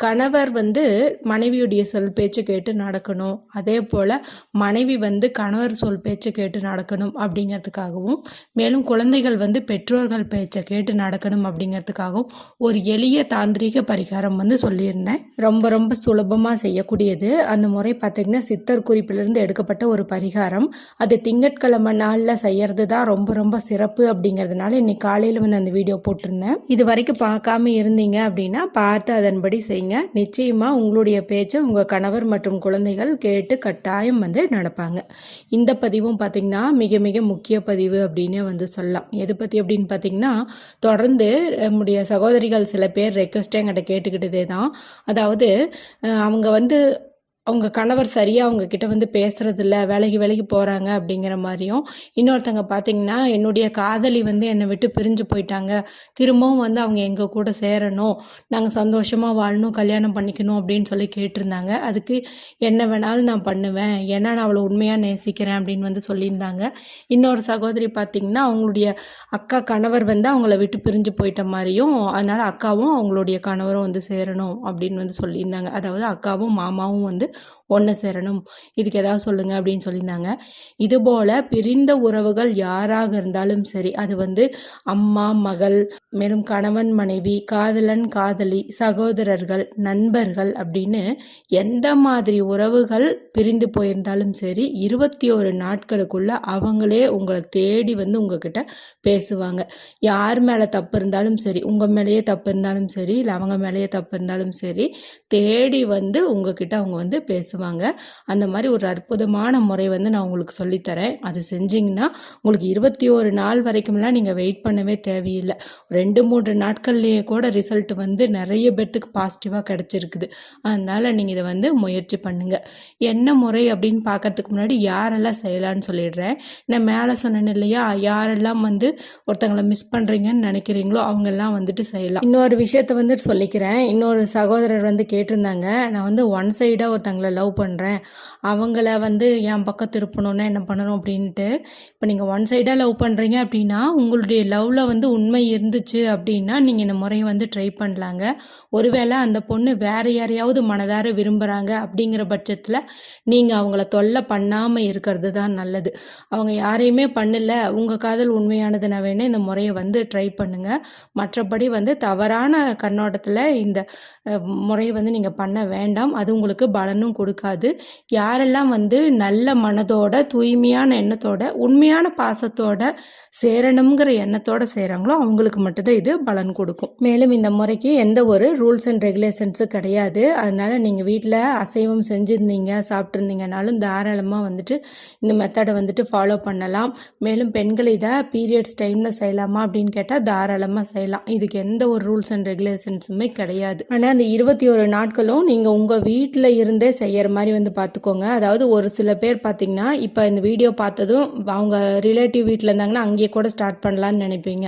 கணவர் வந்து மனைவியுடைய சொல் பேச்சு கேட்டு நடக்கணும். அதே போல் மனைவி வந்து கணவர் சொல் பேச்சு கேட்டு நடக்கணும் அப்படிங்கிறதுக்காகவும் மேலும் குழந்தைகள் வந்து பெற்றோர்கள் பேச்சை கேட்டு நடக்கணும் அப்படிங்கிறதுக்காகவும் ஒரு எளிய தாந்திரிக பரிகாரம் வந்து சொல்லியிருந்தேன். ரொம்ப ரொம்ப சுலபமாக செய்யக்கூடியது. அந்த முறை பார்த்திங்கன்னா சித்தர் குறிப்பிலிருந்து எடுக்கப்பட்ட ஒரு பரிகாரம். அது திங்கட்கிழமை நாளில் செய்யறது தான் ரொம்ப ரொம்ப சிறப்பு அப்படிங்கிறதுனால இன்னைக்கு காலையில் வந்து அந்த வீடியோ போட்டிருந்தேன். இது வரைக்கும் பார்க்காம இருந்தீங்க அப்படின்னா பார்த்து அதன்படி செய்யுங்க நிச்சயமாக உங்களுடைய பேச்சை உங்கள் கணவர் மற்றும் குழந்தைகள் கேட்டு கட்டாயம் வந்து நடப்பாங்க. இந்த பதிவும் பார்த்திங்கன்னா மிக மிக முக்கிய பதிவு அப்படின்னே வந்து சொல்லலாம். எது பற்றி அப்படின்னு பார்த்தீங்கன்னா தொடர்ந்து நம்முடைய சகோதரிகள் சில பேர் ரெக்வஸ்ட்டே என்கிட்ட கேட்டுக்கிட்டதே தான். அதாவது அவங்க வந்து அவங்க கணவர் சரியாக அவங்க கிட்ட வந்து பேசுறதில்ல வேலைக்கு வேலைக்கு போகிறாங்க அப்படிங்கிற மாதிரியும் இன்னொருத்தங்க பார்த்தீங்கன்னா என்னுடைய காதலி வந்து என்னை விட்டு பிரிஞ்சு போயிட்டாங்க. திரும்பவும் வந்து அவங்க எங்கள் கூட சேரணும் நாங்கள் சந்தோஷமாக வாழணும் கல்யாணம் பண்ணிக்கணும் அப்படின்னு சொல்லி கேட்டிருந்தாங்க. அதுக்கு என்ன வேணாலும் நான் பண்ணுவேன் ஏன்னா நான் அவளை உண்மையாக நேசிக்கிறேன் அப்படின்னு வந்து சொல்லியிருந்தாங்க. இன்னொரு சகோதரி பார்த்தீங்கன்னா அவங்களுடைய அக்கா கணவர் வந்து அவங்கள விட்டு பிரிஞ்சு போயிட்ட மாதிரியும் அதனால் அக்காவும் அவங்களுடைய கணவரும் வந்து சேரணும் அப்படின்னு வந்து சொல்லியிருந்தாங்க. அதாவது அக்காவும் மாமாவும் வந்து ஒன்று சேரணும். இதுக்கு ஏதாவது சொல்லுங்கள் அப்படின்னு சொல்லியிருந்தாங்க. இதுபோல் பிரிந்த உறவுகள் யாராக இருந்தாலும் சரி அது வந்து அம்மா மகள் மேலும் கணவன் மனைவி காதலன் காதலி சகோதரர்கள் நண்பர்கள் அப்படின்னு எந்த மாதிரி உறவுகள் பிரிந்து போயிருந்தாலும் சரி இருபத்தி ஒரு நாட்களுக்குள்ள அவங்களே உங்களை தேடி வந்து உங்ககிட்ட பேசுவாங்க. யார் மேலே தப்பு இருந்தாலும் சரி உங்கள் மேலேயே தப்பு இருந்தாலும் சரி இல்லை அவங்க மேலேயே தப்பு இருந்தாலும் சரி தேடி வந்து உங்ககிட்ட அவங்க வந்து பேசுவாங்க. அந்த மாதிரி ஒரு அற்புதமான முறை வந்து நான் உங்களுக்கு சொல்லித்தரேன் அது செஞ்சிங்கன்னா உங்களுக்கு இருபத்தி ஒரு நாள் வரைக்கும்லாம் நீங்கள் வெயிட் பண்ணவே தேவையில்லை. ரெண்டு மூன்று நாட்கள்லேயே கூட ரிசல்ட் வந்து நிறைய பேர்த்துக்கு பாசிட்டிவாக கிடச்சிருக்குது. அதனால் நீங்கள் இதை வந்து முயற்சி பண்ணுங்கள் என்ன முறை அப்படின்னு பார்க்கறதுக்கு முன்னாடி யாரெல்லாம் செய்யலான்னு சொல்லிடுறேன். நான் மேலே சொன்னேன் இல்லையா? யாரெல்லாம் வந்து ஒருத்தங்களை மிஸ் பண்ணுறீங்கன்னு நினைக்கிறீங்களோ அவங்கெல்லாம் வந்துட்டு செய்யலாம். இன்னொரு விஷயத்த வந்து சொல்லிக்கிறேன். இன்னொரு சகோதரர் வந்து கேட்டிருந்தாங்க. நான் வந்து ஒன் சைடாக ஒருத்தங்களை லவ் பண்ணுறேன் அவங்கள வந்து என் பக்கம் திருப்பணும்னா என்ன பண்ணணும் அப்படின்ட்டு இப்போ நீங்கள் ஒன் சைடாக லவ் பண்ணுறீங்க அப்படின்னா உங்களுடைய லவ்வில் வந்து உண்மை இருந்துச்சு அப்படின்னா நீங்கள் இந்த முறையை வந்து ட்ரை பண்ணலாங்க. ஒருவேளை அந்த பொண்ணு வேற யாரையாவது மனதார விரும்புகிறாங்க அப்படிங்கிற பட்சத்தில் நீங்கள் அவங்கள தொல்லை பண்ணாமல் இருக்கிறது தான் நல்லது. அவங்க யாரையுமே பண்ணல. உங்கள் காதல் உண்மையானதுனா வேணால் இந்த முறையை வந்து ட்ரை பண்ணுங்கள் மற்றபடி வந்து தவறான கண்ணோட்டத்தில் இந்த முறையை வந்து நீங்கள் பண்ண வேண்டாம். அது உங்களுக்கு பலனும் கொடுக்காது. யாரெல்லாம் வந்து நல்ல மனதோட தூய்மையான எண்ணத்தோட உண்மையான பாசத்தோட சேரணுங்கிற எண்ணத்தோட செய்கிறாங்களோ அவங்களுக்கு மட்டும்தான் இது பலன் கொடுக்கும். மேலும் இந்த முறைக்கு எந்த ஒரு ரூல்ஸ் அண்ட் ரெகுலேஷன்ஸும் கிடையாது. அதனால் நீங்கள் வீட்டில் அசைவம் செஞ்சுருந்தீங்க சாப்பிட்ருந்தீங்கனாலும் தாராளமாக வந்துட்டு இந்த மெத்தடை வந்துட்டு ஃபாலோ பண்ணலாம். மேலும் பெண்கள் இதை பீரியட்ஸ் டைமில் செய்யலாமா அப்படின்னு கேட்டால் தாராளமாக செய்யலாம். இதுக்கு எந்த ஒரு ரூல்ஸ் அண்ட் ரெகுலேஷன்ஸுமே கிடையாது. ஆனால் அந்த இருபத்தி ஒரு நாட்களும் நீங்கள் உங்கள் வீட்டில் இருந்தே செய்கிற மாதிரி வந்து பார்த்துக்கோங்க அதாவது ஒரு சில பேர் பார்த்தீங்கன்னா இப்போ இந்த வீடியோ பார்த்ததும் அவங்க ரிலேட்டிவ் வீட்டில் இருந்தாங்கன்னா அங்கேயே கூட ஸ்டார்ட் பண்ணலான்னு நினைப்பீங்க.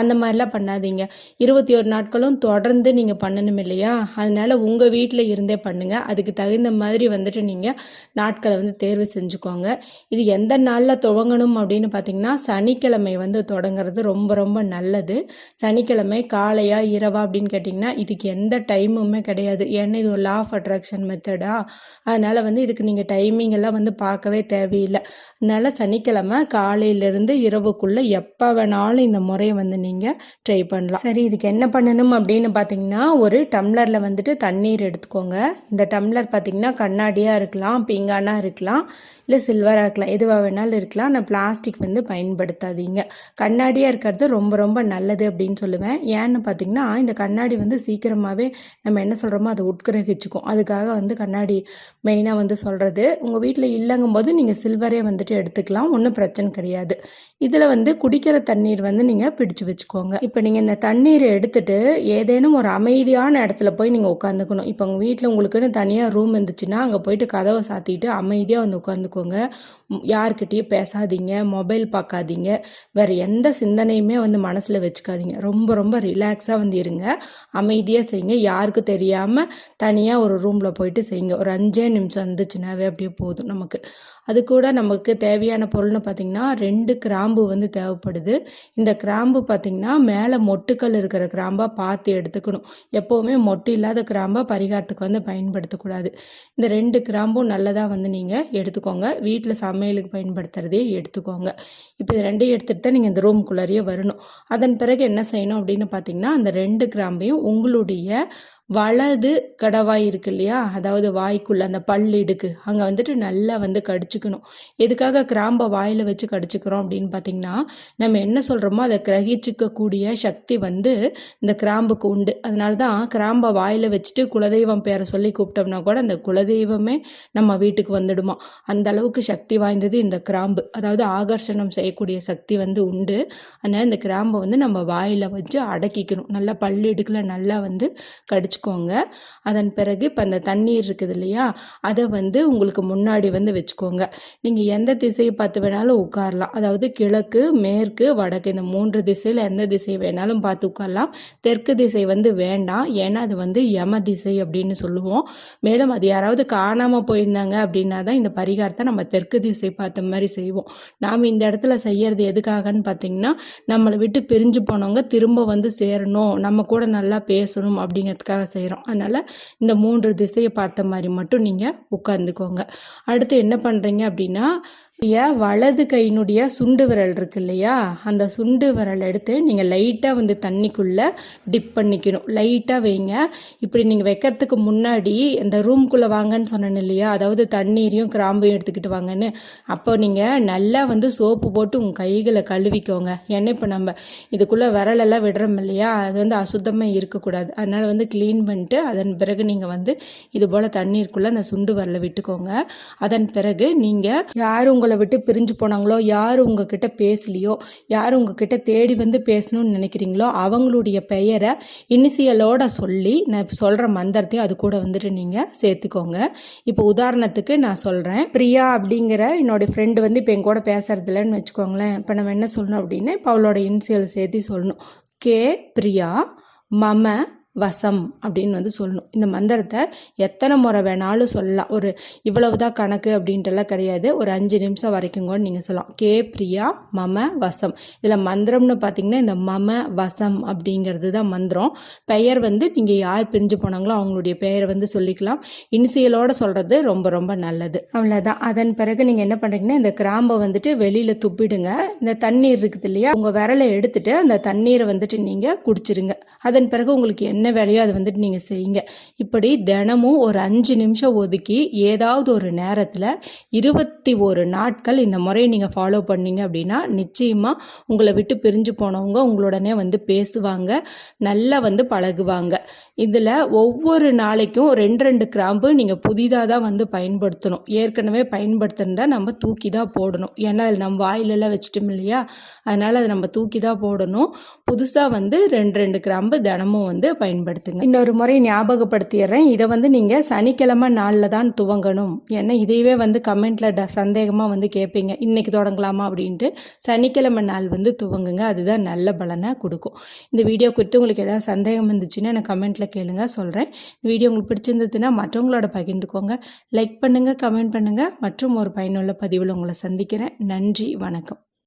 அந்த மாதிரிலாம் பண்ணாதீங்க. இருபத்தி ஒரு நாட்களும் தொடர்ந்து நீங்கள் பண்ணணும் இல்லையா? அதனால உங்கள் வீட்டில் இருந்தே பண்ணுங்கள் அதுக்கு தகுந்த மாதிரி வந்துட்டு நீங்கள் நாட்களை வந்து தேர்வு செஞ்சுக்கோங்க. இது எந்த நாளில் துவங்கணும் அப்படின்னு பார்த்தீங்கன்னா சனிக்கிழமை வந்து தொடங்குறது ரொம்ப ரொம்ப நல்லது. சனிக்கிழமை காலையா இரவா அப்படின்னு கேட்டிங்கன்னா இதுக்கு எந்த டைமுமே கிடையாது. ஏன்னா இது ஒரு லா ஆஃப் அட்ராக்ஷன் மெத்தடா அதனால் வந்து இதுக்கு நீங்கள் டைமிங் எல்லாம் வந்து பார்க்கவே தேவையில்லை. அதனால் சனிக்கிழமை காலையிலேருந்து இரவுக்குள்ளே எப்போ வேணாலும் இந்த முறையை வந்து நீங்கள் ட்ரை பண்ணலாம். சரி இதுக்கு என்ன பண்ணணும் அப்படின்னு பார்த்தீங்கன்னா ஒரு டம்ளரில் வந்துட்டு தண்ணீர் எடுத்துக்கோங்க. இந்த டம்ளர் பார்த்தீங்கன்னா கண்ணாடியாக இருக்கலாம் பீங்கானாக இருக்கலாம் இல்லை சில்வராக இருக்கலாம் எதுவாக வேணாலும் இருக்கலாம். ஆனால் பிளாஸ்டிக் வந்து பயன்படுத்தாதீங்க. கண்ணாடியாக இருக்கிறது ரொம்ப ரொம்ப நல்லது அப்படின்னு சொல்லுவேன். ஏன்னு பார்த்தீங்கன்னா இந்த கண்ணாடி வந்து சீக்கிரமாகவே நம்ம என்ன சொல்கிறோமோ அதை உட்கிரகிச்சுக்கும். அதுக்காக வந்து கண்ணாடி மெயினாக வந்து சொல்கிறது உங்கள் வீட்டில் இல்லைங்கும் போது நீங்கள் சில்வரே வந்துட்டு எடுத்துக்கலாம். ஒன்றும் பிரச்சனை கிடையாது. இதில் வந்து குடிக்கிற தண்ணீர் வந்து நீங்கள் பிடிச்சு வச்சுக்கோங்க. இப்போ நீங்கள் இந்த தண்ணீரை எடுத்துட்டு ஏதேனும் ஒரு அமைதியான இடத்துல போய் நீங்கள் உட்காந்துக்கணும். இப்போ உங்கள் வீட்டில் உங்களுக்குன்னு தனியாக ரூம் இருந்துச்சுன்னா அங்கே போயிட்டு கதவை சாத்திட்டு அமைதியாக வந்து உட்காந்துக்கோங்க. யார்கிட்டயும் பேசாதீங்க. மொபைல் பார்க்காதீங்க வேறு எந்த சிந்தனையுமே வந்து மனசில் வச்சுக்காதீங்க. ரொம்ப ரொம்ப ரிலாக்ஸாக வந்து இருங்க. அமைதியாக செய்யுங்க. யாருக்கும் தெரியாமல் தனியாக ஒரு ரூமில் போயிட்டு செய்யுங்க. ஒரு அஞ்சே நிமிஷம் இருந்துச்சுனாவே அப்படியே போதும் நமக்கு. அது கூட நமக்கு தேவையான பொருள்னு பார்த்திங்கன்னா ரெண்டு கிராம்பு வந்து தேவைப்படுது. இந்த கிராம்பு பார்த்திங்கன்னா மேலே மொட்டுக்கள் இருக்கிற கிராம்பாக பார்த்து எடுத்துக்கணும். எப்போவுமே மொட்டு இல்லாத கிராம்பாக பரிகாரத்துக்கு வந்து பயன்படுத்தக்கூடாது. இந்த ரெண்டு கிராம்பும் நல்லதாக வந்து நீங்கள் எடுத்துக்கோங்க. வீட்டில் சமையலுக்கு பயன்படுத்துகிறதே எடுத்துக்கோங்க. இப்போ இது ரெண்டையும் எடுத்துகிட்டு தான் நீங்கள் இந்த ரூம்குள்ளாரியே வரணும். அதன் பிறகு என்ன செய்யணும் அப்படின்னு பார்த்தீங்கன்னா அந்த ரெண்டு கிராம்பையும் உங்களுடைய வலது கடவாய் இருக்கு இல்லையா? அதாவது வாய்க்குள்ளே அந்த பல் இடுக்கு அங்கே வந்துட்டு நல்லா வந்து கடிச்சிக்கணும். எதுக்காக கிராம்பை வாயில் வச்சு கடிச்சிக்கிறோம் அப்படின்னு பார்த்தீங்கன்னா நம்ம என்ன சொல்கிறோமோ அதை கிரகிச்சிக்கக்கூடிய சக்தி வந்து இந்த கிராம்புக்கு உண்டு. அதனால தான் கிராம்பை வாயில் வச்சுட்டு குலதெய்வம் பேரை சொல்லி கூப்பிட்டோம்னா கூட அந்த குலதெய்வமே நம்ம வீட்டுக்கு வந்துடுமா. அந்த அளவுக்கு சக்தி வாய்ந்தது இந்த கிராம்பு. அதாவது ஆகர்ஷணம் செய்யக்கூடிய சக்தி வந்து உண்டு. அதனால் இந்த கிராம்பை வந்து நம்ம வாயில் வச்சு அடக்கிக்கணும். நல்லா பல் இடுக்கில் நல்லா வந்து கடிச்சிக்கோங்க. அதன் பிறகு இப்போ அந்த தண்ணீர் இருக்குது இல்லையா? அதை வந்து உங்களுக்கு முன்னாடி வந்து வச்சுக்கோங்க. நீங்கள் எந்த திசையை பார்த்து வேணாலும் உட்காரலாம். அதாவது கிழக்கு மேற்கு வடக்கு இந்த மூன்று திசையில் எந்த திசை வேணாலும் பார்த்து உட்காரலாம். தெற்கு திசை வந்து வேண்டாம். ஏன்னா அது வந்து யம திசை அப்படின்னு சொல்லுவோம். மேலும் அது யாராவது காணாமல் போயிருந்தாங்க அப்படின்னா தான் இந்த பரிகாரத்தை நம்ம தெற்கு திசை பார்த்த மாதிரி செய்வோம். நாம் இந்த இடத்துல செய்யறது எதுக்காகன்னு பார்த்தீங்கன்னா நம்மளை விட்டு பிரிஞ்சு போனவங்க திரும்ப வந்து சேரணும். நம்ம கூட நல்லா பேசணும் அப்படிங்கிறதுக்காக செய்கிறோம் அதனால் இந்த மூன்று திசையை பார்த்த மாதிரி மட்டும் நீங்கள் உட்காந்துக்கோங்க அடுத்து என்ன பண்ணுறீங்க அப்படின்னா வலது கையினுடைய சுண்டு விரல் இருக்கு இல்லையா? அந்த சுண்டு விரல் எடுத்து நீங்கள் லைட்டாக வந்து தண்ணிக்குள்ளே டிப் பண்ணிக்கணும். லைட்டாக வைங்க. இப்படி நீங்கள் வைக்கிறதுக்கு முன்னாடி இந்த ரூம்குள்ளே வாங்கன்னு சொன்னேன் இல்லையா? அதாவது தண்ணீரையும் கிராம்பையும் எடுத்துக்கிட்டு வாங்கன்னு. அப்போ நீங்கள் நல்லா வந்து சோப்பு போட்டு உங்கள் கைகளை கழுவிக்கோங்க. ஏன்னா இப்போ நம்ம இதுக்குள்ளே விரலெல்லாம் விடுறோம் இல்லையா? அது வந்து அசுத்தமாக இருக்கக்கூடாது. அதனால் வந்து க்ளீன் பண்ணிட்டு அதன் பிறகு நீங்கள் வந்து இது போல் தண்ணீருக்குள்ளே அந்த சுண்டு விரலை விட்டுக்கோங்க. அதன் பிறகு நீங்கள் யாரும் உங்கள் உங்களை விட்டு பிரிஞ்சு போனாங்களோ யார் உங்ககிட்ட பேசலையோ யார் உங்ககிட்ட தேடி வந்து பேசணும்னு நினைக்கிறீங்களோ அவங்களுடைய பெயரை இனிசியலோட சொல்லி நான் சொல்கிற மந்திரத்தையும் அது கூட வந்துட்டு நீங்கள் சேர்த்துக்கோங்க. இப்போ உதாரணத்துக்கு நான் சொல்கிறேன் பிரியா அப்படிங்கிற என்னோடய ஃப்ரெண்டு வந்து இப்போ என் கூட பேசுறதில்லன்னு வச்சுக்கோங்களேன். இப்போ நம்ம என்ன சொல்லணும் அப்படின்னா இப்போ அவளோட இனிசியல் சேர்த்து சொல்லணும். கே பிரியா மம வசம் அப்படின்னு வந்து சொல்லணும். இந்த மந்திரத்தை எத்தனை முறை வேணாலும் சொல்லலாம். ஒரு இவ்வளவு தான் கணக்கு அப்படின்ட்டுலாம் கிடையாது. ஒரு அஞ்சு நிமிஷம் வரைக்கும் கூட நீங்கள் சொல்லலாம். கே பிரியா மம வசம். இதில் மந்திரம்னு பார்த்தீங்கன்னா இந்த மம வசம் அப்படிங்கிறது தான் மந்திரம். பெயர் வந்து நீங்கள் யார் பிரிஞ்சு போனாங்களோ அவங்களுடைய பெயரை வந்து சொல்லிக்கலாம். இனிசியலோடு சொல்கிறது ரொம்ப ரொம்ப நல்லது. அவ்வளோதான் அதன் பிறகு நீங்கள் என்ன பண்ணுறீங்கன்னா இந்த கிராம்பை வந்துட்டு வெளியில் துப்பிடுங்க. இந்த தண்ணீர் இருக்குது இல்லையா? உங்கள் விரலை எடுத்துட்டு அந்த தண்ணீரை வந்துட்டு நீங்கள் குடிச்சிருங்க. அதன் பிறகு உங்களுக்கு என்ன என்ன வேலையோ அதை வந்துட்டு நீங்கள் செய்யுங்க. இப்படி தினமும் ஒரு அஞ்சு நிமிஷம் ஒதுக்கி ஏதாவது ஒரு நேரத்தில் இருபத்தி ஒரு நாட்கள் இந்த முறையை நீங்கள் ஃபாலோ பண்ணீங்க அப்படின்னா நிச்சயமாக உங்களை விட்டு பிரிஞ்சு போனவங்க உங்களுடனே வந்து பேசுவாங்க நல்லா வந்து பழகுவாங்க. இதில் ஒவ்வொரு நாளைக்கும் ரெண்டு ரெண்டு கிராம்பு நீங்கள் புதிதாக தான் வந்து பயன்படுத்தணும். ஏற்கனவே பயன்படுத்திருந்தால் நம்ம தூக்கி தான் போடணும். ஏன்னா அதில் நம்ம வாயிலெல்லாம் வச்சுட்டோம் இல்லையா? அதனால் அதை நம்ம தூக்கி தான் போடணும். புதுசாக வந்து ரெண்டு ரெண்டு கிராம்பு தினமும் வந்து பயன் பயன்படுத்துங்க. இன்னொரு முறை ஞாபகப்படுத்திடுறேன். இதை வந்து நீங்கள் சனிக்கிழமை நாளில் தான் துவங்கணும். ஏன்னா இதையவே வந்து கமெண்ட்டில் ட சந்தேகமாக வந்து கேட்பீங்க. இன்றைக்கி தொடங்கலாமா அப்படின்ட்டு. சனிக்கிழமை நாள் வந்து துவங்குங்க. அதுதான் நல்ல பலனாக கொடுக்கும். இந்த வீடியோ குறித்து உங்களுக்கு ஏதாவது சந்தேகம் இருந்துச்சுன்னா எனக்கு கமெண்ட்டில் கேளுங்க. சொல்கிறேன் இந்த வீடியோ உங்களுக்கு பிடிச்சிருந்ததுன்னா மற்றவங்களோட பகிர்ந்துக்கோங்க. லைக் பண்ணுங்கள் கமெண்ட் பண்ணுங்கள் மற்றும் ஒரு பயனுள்ள பதிவில் உங்களை சந்திக்கிறேன். நன்றி வணக்கம்.